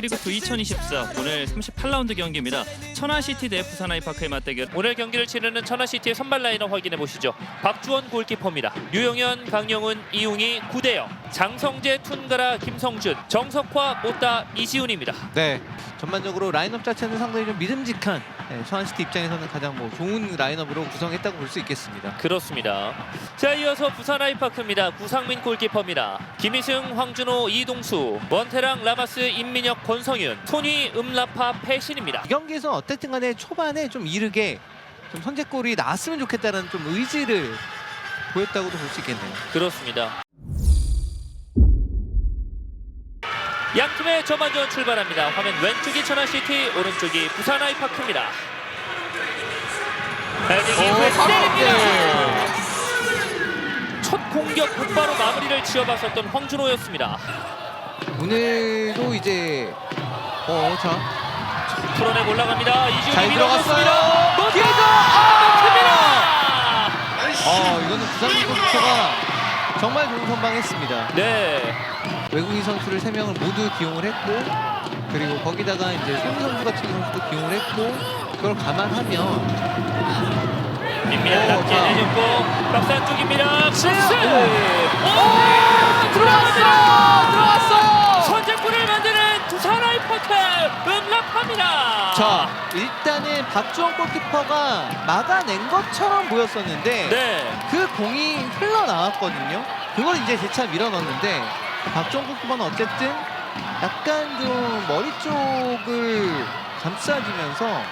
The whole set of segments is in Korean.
K리그2 2024 오늘 38라운드 경기입니다. 천안시티 대 부산 아이파크의 맞대결. 오늘 경기를 치르는 천안시티의 선발 라인업 확인해 보시죠. 박주원 골키퍼입니다. 유영현, 강영훈, 이웅희, 구대영, 장성재, 툰가라, 김성준, 정석화, 못다, 이시훈입니다. 네, 전반적으로 라인업 자체는 상당히 좀 믿음직한 네, 천안시티 입장에서는 가장 뭐 좋은 라인업으로 구성했다고 볼 수 있겠습니다. 그렇습니다. 자 이어서 부산 아이파크입니다. 구상민 골키퍼입니다. 김희승, 황준호, 이동수, 원태랑, 라마스, 임민혁, 권성윤, 토니, 음라파, 패신입니다. 이 경기에서 어쨌든 간에 초반에 좀 이르게 좀 선제골이 나왔으면 좋겠다는 좀 의지를 보였다고도 볼 수 있겠네요. 그렇습니다. 양 팀의 전반전 출발합니다. 화면 왼쪽이 천안시티, 오른쪽이 부산 아이파크입니다. 헤딩 이 후에 때립니다. 첫 공격 곧바로 마무리를 지어봤었던 황준호였습니다. 오늘도 이제 어, 자, 풀어내고 올라갑니다. 이지훈이 잘 밀어줬습니다. 들어갔어요. 기회죠. 아! 어, 이거는 부산민 골키퍼가 정말 좋은 선방했습니다. 네, 외국인 선수를 3명을 모두 기용을 했고 그리고 거기다가 이제 손 선수 같은 선수도 기용을 했고 그걸 감안하면 오, 낮게 자. 내줬고 박스 안쪽입니다. 크로스! 오! 들어왔어요! 들어왔어요! 두산 아이파크 음랍합니다. 자 일단은 박주원 골키퍼가 막아낸 것처럼 보였었는데 네, 그 공이 흘러나왔거든요 그걸 이제 재차 밀어넣었는데 박주원 골키퍼는 어쨌든 약간 좀 머리 쪽을 감싸주면서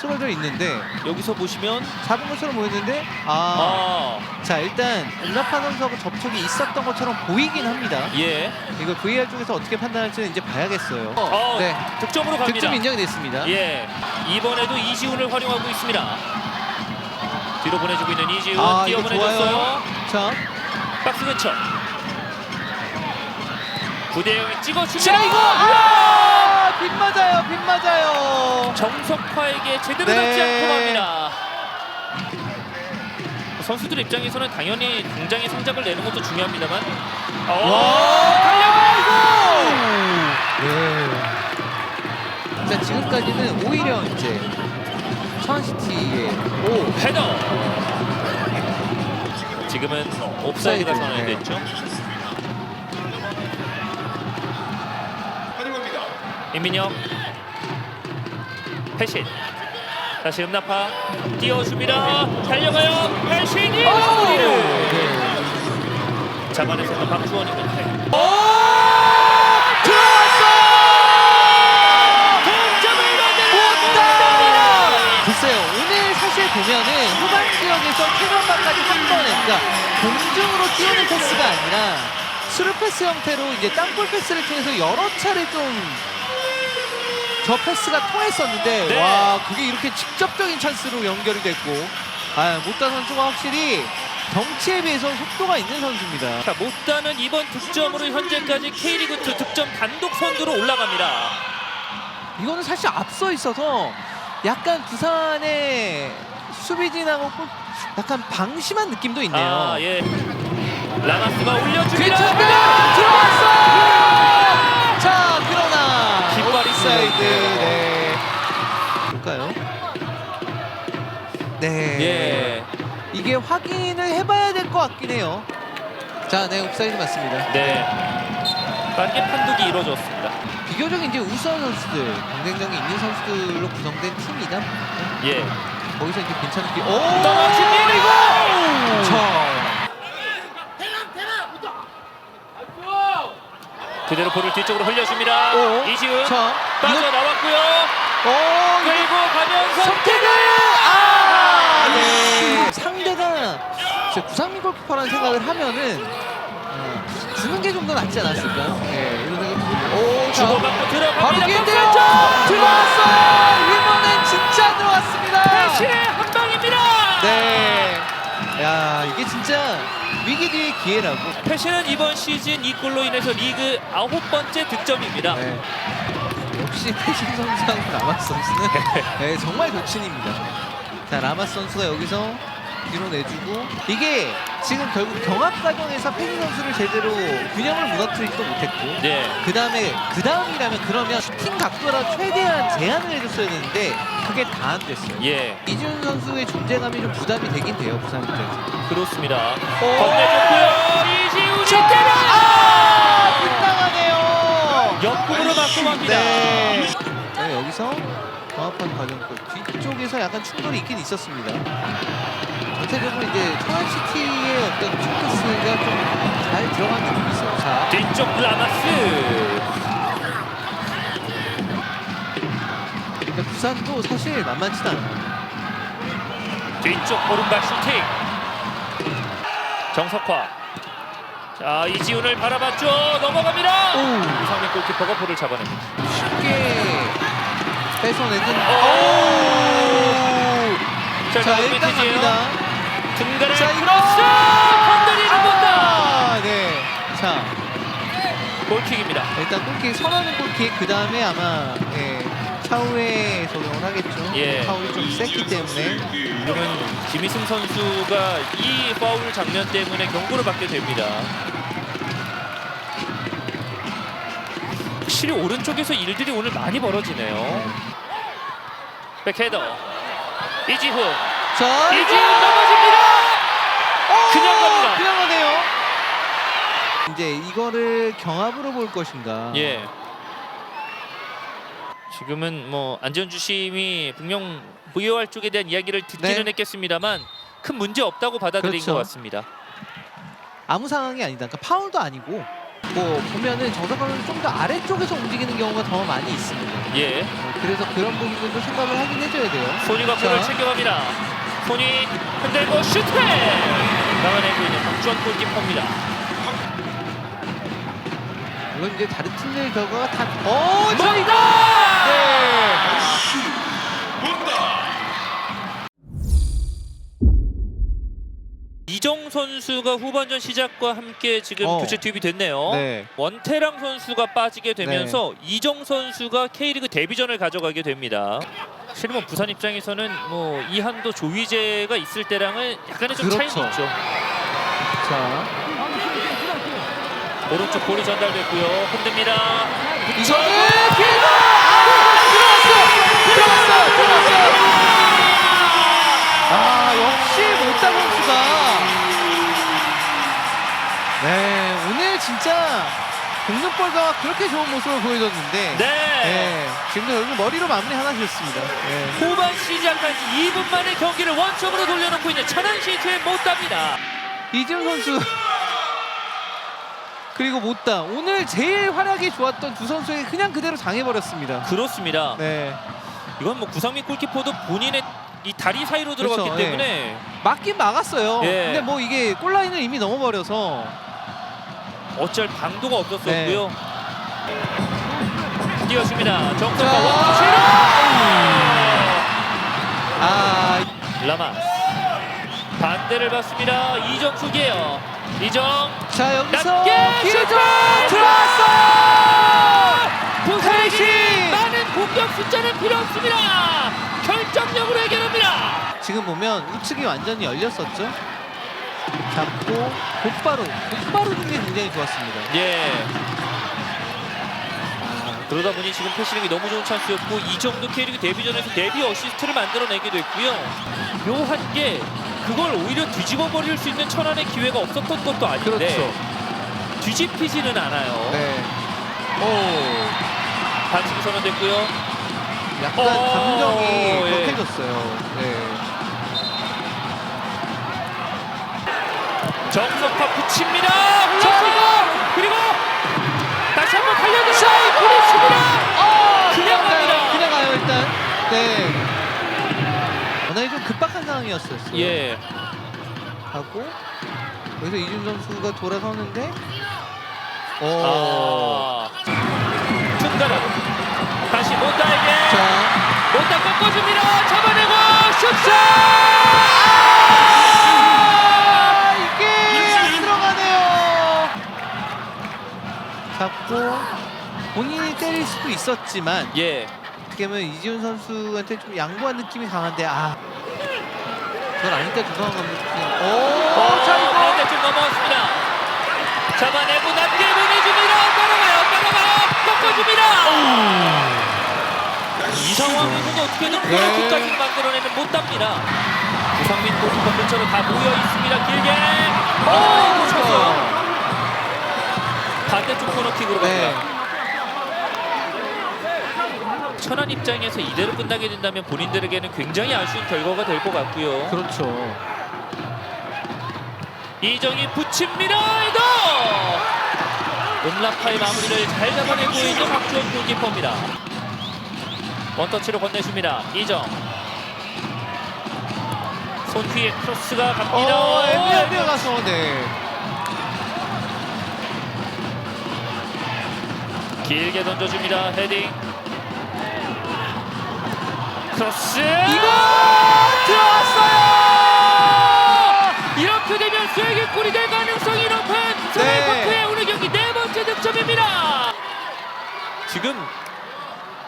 쓰러져 있는데 여기서 보시면 잡은 것처럼 보였는데 아, 아, 자 일단 은라파 선수하고 접촉이 있었던 것처럼 보이긴 합니다 예, 이거 VAR 쪽에서 어떻게 판단할지는 이제 봐야겠어요 어, 네 득점으로 갑니다. 득점 인정이 됐습니다 예, 이번에도 이지훈을 활용하고 있습니다. 뒤로 보내주고 있는 이지훈 아, 뛰어 이거 보내줬어요. 좋아요. 자 박스 근처. 구대영이 찍어줍니다. 자 이거 아! 빗 맞아요 빗 맞아요 정석화에게 제대로 네. 잡지 않고 맙니다. 선수들 입장에서는 당연히 당장의 성적을 내는 것도 중요합니다만. 어, 네. 자 지금까지는 오히려 이제 천안시티의 오 헤더. 지금은 옵사이드가 옵사이드, 선언이 네. 됐죠. 임민혁. 패신. 다시 음나파. 띄워줍니다. 달려가요. 패신이 마무리를. 네. 잡아내서 박주원이 끝에. 득점을 만드는 글쎄요 오늘 사실 보면은 후반 지역에서 캐런바까지 한 번에 그러니까 공중으로 띄우는 패스가 아니라 스루 패스 형태로 이제 땅볼 패스를 통해서 여러 차례 좀 저 패스가 통했었는데 네. 와 그게 이렇게 직접적인 찬스로 연결이 됐고 아 못다 선수가 확실히 덩치에 비해서 속도가 있는 선수입니다. 자, 못다는 이번 득점으로 현재까지 K리그 2 득점 단독 선두로 올라갑니다 이거는 사실 앞서 있어서 약간 부산의 수비진하고 꼭 약간 방심한 느낌도 있네요. 아, 예. 라마스가 올려줍니다 괜찮다! 들어왔어! 네. 예. 이게 확인을 해봐야 될 것 같긴 해요. 자, 네, 옵사이드 맞습니다. 네. 빠르게 판독이 이루어졌습니다. 비교적 이제 우수한 선수들, 경쟁력이 있는 선수들로 구성된 팀이다 보니까 예. 거기서 이제 괜찮은 게 오! 그리고! 자, 그대로 볼을 뒤쪽으로 흘려줍니다. 오. 이지훈 자, 빠져나왔고요. 오, 이거 끌고 가면서 선택을 아, 네. 상대가 진짜 구상민 골키퍼라는 생각을 하면은 어, 주는 게 좀 더 낫지 않았을까요? 네, 이런 생각 들고. 오, 자, 주고받고 바로 들어갑니다. 기회인데요. 들어왔어요. 이번엔 진짜 들어왔습니다. 패신의 한 방입니다. 네, 야 이게 진짜 위기 뒤의 기회라고. 패신은 이번 시즌 이 골로 인해서 리그 아홉 번째 득점입니다. 네. 역시 패신 선수하고 라마스 선수는 네, 정말 도친입니다. 자 라마스 선수가 여기서 뒤로 내주고 이게 지금 결국 경합 과정에서 페니 선수를 제대로 균형을 무너뜨리지도 못했고 네. 그 다음에 그 다음이라면 그러면 슈팅 각도라 최대한 제한을 해줬어야 되는데 그게 다 안 됐어요. 예. 이준 선수의 존재감이 좀 부담이 되긴 돼요 부산 입장에서. 그렇습니다. 건네줬고요. 이지훈이 때려! 아, 빗나가네요. 옆구으로 맞고 갑니다. 네. 네, 여기서 과정 그 뒤쪽에서 약간 충돌이 있긴 있었습니다. 전체적으로 이제 천안시티의 어떤 핑크스가 좀 잘 들어간 느낌이 있어요. 자, 뒤쪽 라마스. 근데 부산도 사실 만만치 않아요. 뒤쪽 오른발 슈팅. 정석화. 자 이지훈을 바라봤죠. 넘어갑니다. 오, 이상민 골키퍼가 볼을 잡아냅니다. 쉽게 뺏어내는. 오! 자, 자, 자 일단 갑니다. 자, 이거- 크로스 건드리는. 아, 네. 자, 골킥입니다. 일단 골킥 선하는 골킥 그 다음에 아마 예, 차후에 적용을 하겠죠. 예. 파울이 좀 셌기 때문에. 이러면 김희승 선수가 이 파울 장면 때문에 경고를 받게 됩니다. 확실히 오른쪽에서 일들이 오늘 많이 벌어지네요. 백헤더 이지훈 자, 이지훈 넘어집니다. 그냥 갑니다. 그냥 가네요. 이제 이거를 경합으로 볼 것인가. 예. 지금은 뭐 안전 주심이 분명 VOR 쪽에 대한 이야기를 듣기는 네. 했겠습니다만 큰 문제 없다고 받아들인 그렇죠. 것 같습니다. 아무 상황이 아니다. 그러니까 파울도 아니고 뭐 보면은 정석환은 좀 더 아래쪽에서 움직이는 경우가 더 많이 있습니다. 예. 어, 그래서 그런 부분도 생각을 하긴 해줘야 돼요. 손이가 자. 챙겨갑니다. 손이 흔들고 슈팅! 막아내고 있는 박주원 골키퍼입니다. 물론 이제 다른 팀들 결과가 다. 어, 자, 뭔가! 이정 선수가 후반전 시작과 함께 지금 어. 교체 투입이 됐네요. 네. 원태랑 선수가 빠지게 되면서 이정 선수가 K리그 데뷔전을 가져가게 됩니다. 실은 뭐 부산 입장에서는 뭐 이한도 조희재가 있을 때랑은 약간의 좀 차이는 그렇죠. 있죠. 자, 오른쪽 볼이 전달됐고요. 흔듭니다. 기회가 아, 들어갔어, 들어갔어, 들어갔어. 아, 역시 못다 선 네, 오늘 진짜 공격볼과 그렇게 좋은 모습을 보여줬는데. 네. 네, 지금도 여기 머리로 마무리 하나 지었습니다. 네. 후반 시작까지 2분 만에 경기를 원점으로 돌려놓고 있는 천안 시티의 못답니다. 이지훈 선수 그리고 못다 오늘 제일 활약이 좋았던 두 선수에게 그냥 그대로 당해버렸습니다. 그렇습니다. 네, 이건 뭐 구상민 골키퍼도 본인의 이 다리 사이로 들어갔기 그렇죠, 예. 때문에 맞긴 막았어요. 예. 근데 뭐 이게 골라인을 이미 넘어버려서 어쩔 방도가 없었었고요. 네. 뛰어줍니다. 정석과 자. 원투치로 아 라마스 반대를 받습니다. 이정숙이에요. 이정 자 여기서 낮게 슈팅! 들어왔어 부산이! 많은 공격 숫자는 필요 없습니다. 결정력으로 해결합니다. 지금 보면 우측이 완전히 열렸었죠 잡고 곧바로 곧바로 등이 굉장히 좋았습니다 예. 그러다 보니 지금 패시링이 너무 좋은 찬스였고 이 정도 K리그 데뷔전에서 데뷔 어시스트를 만들어내기도 했고요. 묘한 게 그걸 오히려 뒤집어 버릴 수 있는 천안의 기회가 없었던 것도 아닌데 그렇죠 뒤집히지는 않아요. 네. 오 반칙이 선언됐고요. 약간 어, 감정이 예. 격해졌어요 네. 정석화 붙입니다. 흘러치고 그리고 다시 한번 달려들어 부딪힙니다. 어, 그냥. 갑니다. 그냥 가요 일단. 네. 워낙에 좀 급박한 상황이었어요. 예. 하고 여기서 이준 선수가 돌아서는데. 어. 아. 튼가라 다시 못다에게 자. 못다 꺾어줍니다. 잡아내고 슛! 아, 이게 안 들어가네요. 잡고 본인이 때릴 수도 있었지만 예. 어떻게 보면 이지훈 선수한테 좀 양보한 느낌이 강한데 아. 그건 아니까 조성환 감독이. 오, 자 이거 잡아내고 낮게 보내줍니다. 따라가요, 따라가요, 꺾어줍니다. 이 상황에서도 어떻게든 코너킥까지 만들어내면 못 답니다. 구상민 골키퍼 근처로 다 모여 있습니다. 길게. 어, 놓쳤어요. 반대쪽 코너킥으로 네. 갑니다. 천안 입장에서 이대로 끝나게 된다면 본인들에게는 굉장히 아쉬운 결과가 될 것 같고요. 그렇죠. 이정이 붙입니다. 이거 음라파의 마무리를 잘 잡아내고 있는 박주원 골키퍼입니다. 원터치로 건네줍니다. 이정 손 뒤에 크로스가 갑니다. 어, 오, 애매하게 가서 네. 길게 던져줍니다. 헤딩 크로스 이거 들어왔어요. 이렇게 되면 쐐기 골이 될 가능성이 높은 네. 서울파크의 오늘 경기 네 번째 득점입니다. 지금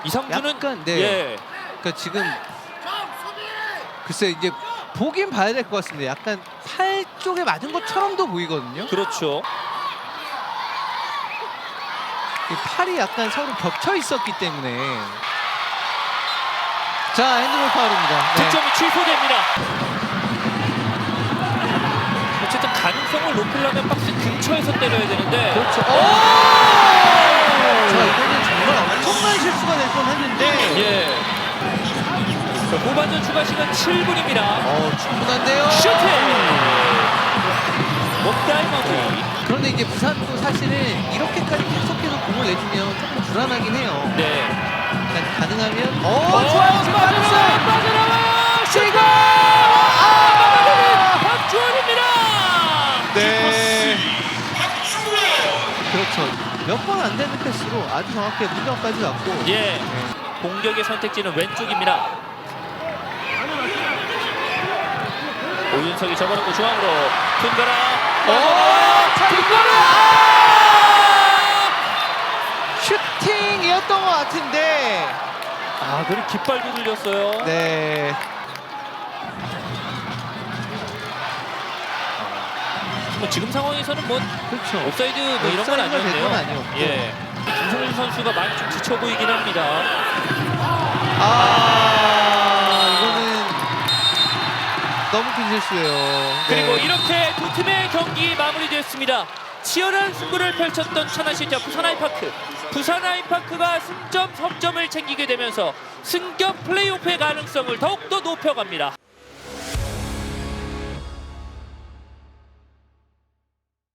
이상준은 약간, 네. 예 그러니까 지금 글쎄 이제 보긴 봐야 될 것 같습니다. 약간 팔 쪽에 맞은 것처럼도 보이거든요. 그렇죠. 이 팔이 약간 서로 겹쳐 있었기 때문에 자 핸드볼 파울입니다. 네. 득점이 취소됩니다. 어쨌든 가능성을 높이려면 박스 근처에서 때려야 되는데 그렇죠. 오! 자 이거는 정말 엄청난 실수가 될 뻔했는데 예. 자, 후반전 추가 시간 7분입니다. 어 충분한데요. 슈팅! 목다이 마무리. 그런데 이제 부산도 사실은 이렇게까지 계속 공을 내주면 조금 불안하긴 해요. 네. 가능하면 어, 어, 좋아요 지금 빠졌어요. 빠져나와요. 시고 아! 박주원입니다. 네. 그렇죠. 몇 번 안 되는 패스로 아주 정확하게 문정까지 갔고. 예. 네. 공격의 선택지는 왼쪽입니다. 오윤석이 접어놓고 중앙으로 어, 자, tun가라 같은데. 아 그리고 깃발도 들렸어요. 네. 뭐 지금 상황에서는 뭐 그렇죠. 옵사이드 뭐 이런 건 옵사이드가 될 아니었네요. 아니었고. 예. 김성일 선수가 많이 좀 지쳐 보이긴 합니다. 아, 이거는 너무 큰 실수예요. 네. 그리고 이렇게 두 팀의 경기 마무리됐습니다. 치열한 승부를 펼쳤던 천안시티와 부산 아이파크. 부산 아이파크가 승점, 석점을 챙기게 되면서 승격 플레이오프의 가능성을 더욱더 높여갑니다.